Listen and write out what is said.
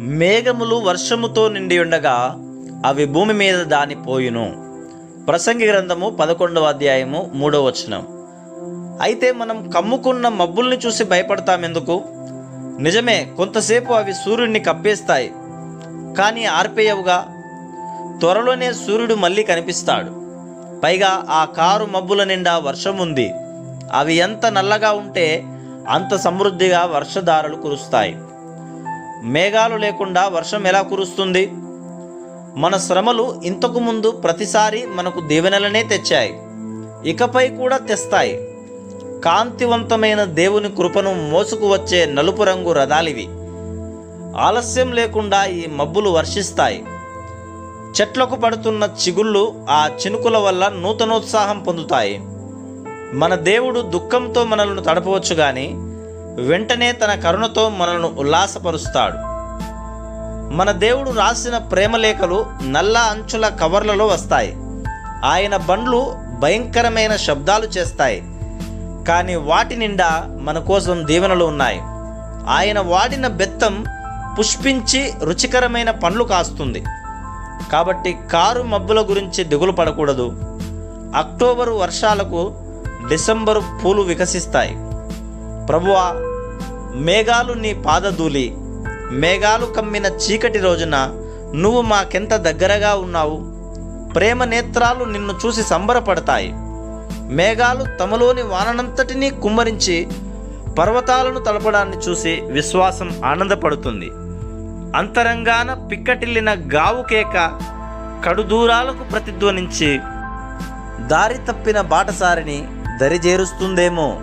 మేఘములు వర్షముతో నిండి ఉండగా అవి భూమి మీద దాని పోయును ప్రసంగి గ్రంథము పదకొండవ అధ్యాయము మూడవ వచనం. అయితే మనం కమ్ముకున్న మబ్బుల్ని చూసి భయపడతామెందుకు? నిజమే కొంతసేపు అవి సూర్యుడిని కప్పేస్తాయి కానీ ఆర్పేయవుగా? త్వరలోనే సూర్యుడు మళ్ళీ కనిపిస్తాడు. పైగా ఆ కారు మబ్బుల నిండా వర్షం ఉంది అవి ఎంత నల్లగా ఉంటే అంత సమృద్ధిగా వర్షధారలు కురుస్తాయి. మేఘాలు లేకుండా వర్షం ఎలా కురుస్తుంది? మన శ్రమలు ఇంతకు ముందు ప్రతిసారి మనకు దీవెనలనే తెచ్చాయి. ఇకపై కూడా తెస్తాయి. కాంతివంతమైన దేవుని కృపను మోసుకు వచ్చే నలుపు రంగు రథాలివి. ఆలస్యం లేకుండా ఈ మబ్బులు వర్షిస్తాయి. చెట్లకు పడుతున్న చిగుళ్ళు ఆ చినుకుల వల్ల నూతనోత్సాహం పొందుతాయి. మన దేవుడు దుఃఖంతో మనల్ని తడపవచ్చు కానీ వెంటనే తన కరుణతో మనల్ని ఉల్లాసపరుస్తాడు. మన దేవుడు రాసిన ప్రేమలేఖలు నల్ల అంచుల కవర్లలో వస్తాయి. ఆయన బండ్లు భయంకరమైన శబ్దాలు చేస్తాయి. కానీ వాటి నిండా మన కోసం దీవెనలు ఉన్నాయి. ఆయన వాడిన బెత్తం పుష్పించి రుచికరమైన పండ్లు కాస్తుంది. కాబట్టి కారు మబ్బుల గురించి దిగులు పడకూడదు. అక్టోబరు వర్షాలకు డిసెంబరు పూలు వికసిస్తాయి. ప్రభువా మేఘాలు నీ పాదధూళి. మేఘాలు కమ్మిన చీకటి రోజున నువ్వు మాకెంత దగ్గరగా ఉన్నావు? ప్రేమ నేత్రాలు నిన్ను చూసి సంబరపడతాయి. మేఘాలు తమలోని వాననంతటినీ కుమ్మరించి పర్వతాలను తలపడాన్ని చూసి విశ్వాసం ఆనందపడుతుంది. అంతరంగాన పిక్కటిల్లిన గావు కేక కడుదూరాలకు ప్రతిధ్వనించి దారి తప్పిన బాటసారిని దరిజేరుస్తుందేమో.